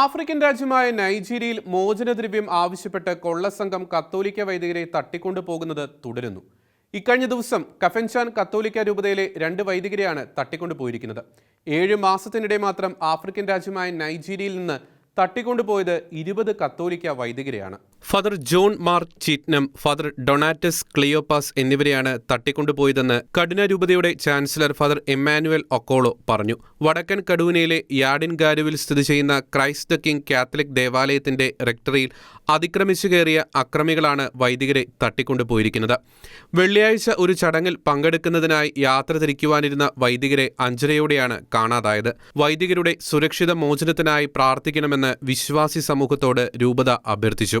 African രാജ്യമായ നൈജീരിയയിൽ മോചനദ്രവ്യം ആവശ്യപ്പെട്ട് കൊള്ളസംഘം കത്തോലിക്ക വൈദികരെ തട്ടിക്കൊണ്ടുപോകുന്നത് തുടരുന്നു. ഇക്കഴിഞ്ഞ ദിവസം കഫൻചാൻ കത്തോലിക്ക രൂപതയിലെ രണ്ട് വൈദികരെയാണ് തട്ടിക്കൊണ്ടുപോയിരിക്കുന്നത്. ഏഴ് മാസത്തിനിടെ മാത്രം ആഫ്രിക്കൻ രാജ്യമായ നൈജീരിയയിൽ നിന്ന് തട്ടിക്കൊണ്ടുപോയത് ഇരുപത് കത്തോലിക്ക വൈദികരെയാണ്. Father John Mark Cheitnum father Donatus Cleopas എന്നിവരെയാണ് തട്ടിക്കൊണ്ടുപോയതെന്ന് കഠിന രൂപതയുടെ ചാൻസലർ ഫാദർ എമ്മാനുവൽ ഒക്കോളോ പറഞ്ഞു. വടക്കൻ കടൂനയിലെ യാഡിൻ ഗാരുവിൽ സ്ഥിതി ചെയ്യുന്ന ക്രൈസ്റ്റ് കിങ് കാത്തലിക് ദേവാലയത്തിന്റെ റെക്ടറിയിൽ അതിക്രമിച്ചു കയറിയ അക്രമികളാണ് വൈദികരെ തട്ടിക്കൊണ്ടുപോയിരിക്കുന്നത്. വെള്ളിയാഴ്ച ഒരു ചടങ്ങിൽ പങ്കെടുക്കുന്നതിനായി യാത്ര തിരിക്കുവാനിരുന്ന വൈദികരെ അഞ്ചരയോടെയാണ് കാണാതായത്. വൈദികരുടെ സുരക്ഷിത മോചനത്തിനായി പ്രാർത്ഥിക്കണമെന്ന് വിശ്വാസി സമൂഹത്തോട് രൂപത അഭ്യർത്ഥിച്ചു.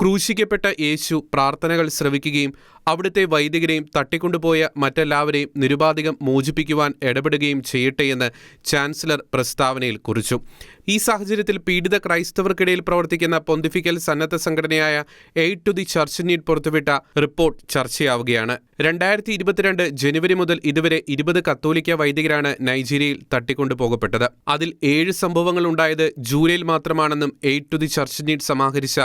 ക്രൂശിക്കപ്പെട്ട യേശു പ്രാർത്ഥനകൾ ശ്രവിക്കുകയും അവിടുത്തെ വൈദികരെയും തട്ടിക്കൊണ്ടുപോയ മറ്റെല്ലാവരെയും നിരുപാധികം മോചിപ്പിക്കുവാൻ ഇടപെടുകയും ചെയ്യട്ടെയെന്ന് ചാൻസലർ പ്രസ്താവനയിൽ കുറിച്ചു. ഈ സാഹചര്യത്തിൽ പീഡിത ക്രൈസ്തവർക്കിടയിൽ പ്രവർത്തിക്കുന്ന പൊന്തിഫിക്കൽ സന്നദ്ധ സംഘടനയായ aid to the church need പുറത്തുവിട്ട റിപ്പോർട്ട് ചർച്ചയാവുകയാണ്. രണ്ടായിരത്തി ഇരുപത്തിരണ്ട് ജനുവരി മുതൽ ഇതുവരെ ഇരുപത് കത്തോലിക്ക വൈദികരാണ് നൈജീരിയയിൽ തട്ടിക്കൊണ്ടുപോകപ്പെട്ടത്. അതിൽ ഏഴ് സംഭവങ്ങൾ ഉണ്ടായത് ജൂലൈയിൽ മാത്രമാണെന്നും aid to the church need സമാഹരിച്ച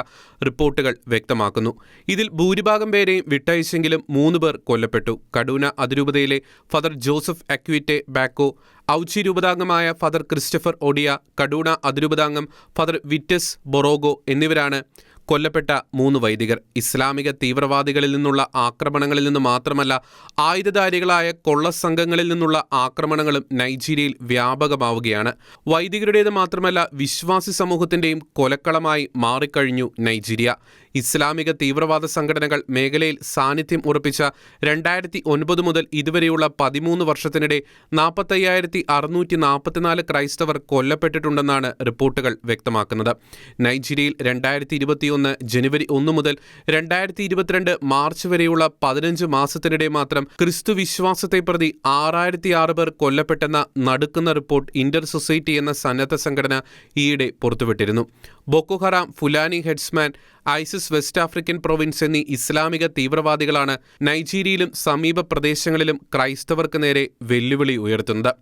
റിപ്പോർട്ടുകൾ വ്യക്തമാക്കുന്നു. ഇതിൽ ഭൂരിഭാഗം പേരെയും വിട്ടയച്ചെങ്കിലും മൂന്ന് പേർ കൊല്ലപ്പെട്ടു. കടൂന അതിരൂപതയിലെ father Joseph Aketeh Bako Auchi രൂപതാംഗമായ father Christopher Odia Kaduna അതിരൂപതാംഗം ഫദർ വിറ്റസ് ബൊറോഗോ എന്നിവരാണ് കൊല്ലപ്പെട്ട മൂന്ന് വൈദികർ. ഇസ്ലാമിക തീവ്രവാദികളിൽ നിന്നുള്ള ആക്രമണങ്ങളിൽ നിന്ന് മാത്രമല്ല ആയുധധാരികളായ കൊള്ളസംഘങ്ങളിൽ നിന്നുള്ള ആക്രമണങ്ങളും നൈജീരിയയിൽ വ്യാപകമാവുകയാണ്. വൈദികരുടേത് മാത്രമല്ല വിശ്വാസി സമൂഹത്തിന്റെയും കൊലക്കളമായി മാറിക്കഴിഞ്ഞു നൈജീരിയ. ഇസ്ലാമിക തീവ്രവാദ സംഘടനകൾ മേഖലയിൽ സാന്നിധ്യം ഉറപ്പിച്ച രണ്ടായിരത്തി ഒൻപത് മുതൽ ഇതുവരെയുള്ള പതിമൂന്ന് വർഷത്തിനിടെ നാൽപ്പത്തയ്യായിരത്തി അറുന്നൂറ്റി നാൽപ്പത്തിനാല് ക്രൈസ്തവർ കൊല്ലപ്പെട്ടിട്ടുണ്ടെന്നാണ് റിപ്പോർട്ടുകൾ വ്യക്തമാക്കുന്നത്. നൈജീരിയയിൽ രണ്ടായിരത്തി ഇരുപത്തിയൊന്ന് ജനുവരി ഒന്ന് മുതൽ രണ്ടായിരത്തി ഇരുപത്തിരണ്ട് മാർച്ച് വരെയുള്ള പതിനഞ്ച് മാസത്തിനിടെ മാത്രം ക്രിസ്തു വിശ്വാസത്തെ പ്രതി ആറായിരത്തി ആറ് പേർ കൊല്ലപ്പെട്ടെന്ന നടുക്കുന്ന റിപ്പോർട്ട് ഇന്റർ സൊസൈറ്റി എന്ന സന്നദ്ധ സംഘടന ഈയിടെ പുറത്തുവിട്ടിരുന്നു. Boko Haram Fulani herdsmen ISIS West African Province എന്നീ ഇസ്ലാമിക തീവ്രവാദികളാണ് നൈജീരിയയിലും സമീപ പ്രദേശങ്ങളിലും ക്രൈസ്തവർക്ക് നേരെ വെല്ലുവിളി ഉയർത്തുന്നത്.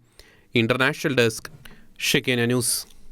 International desk Shekinah news.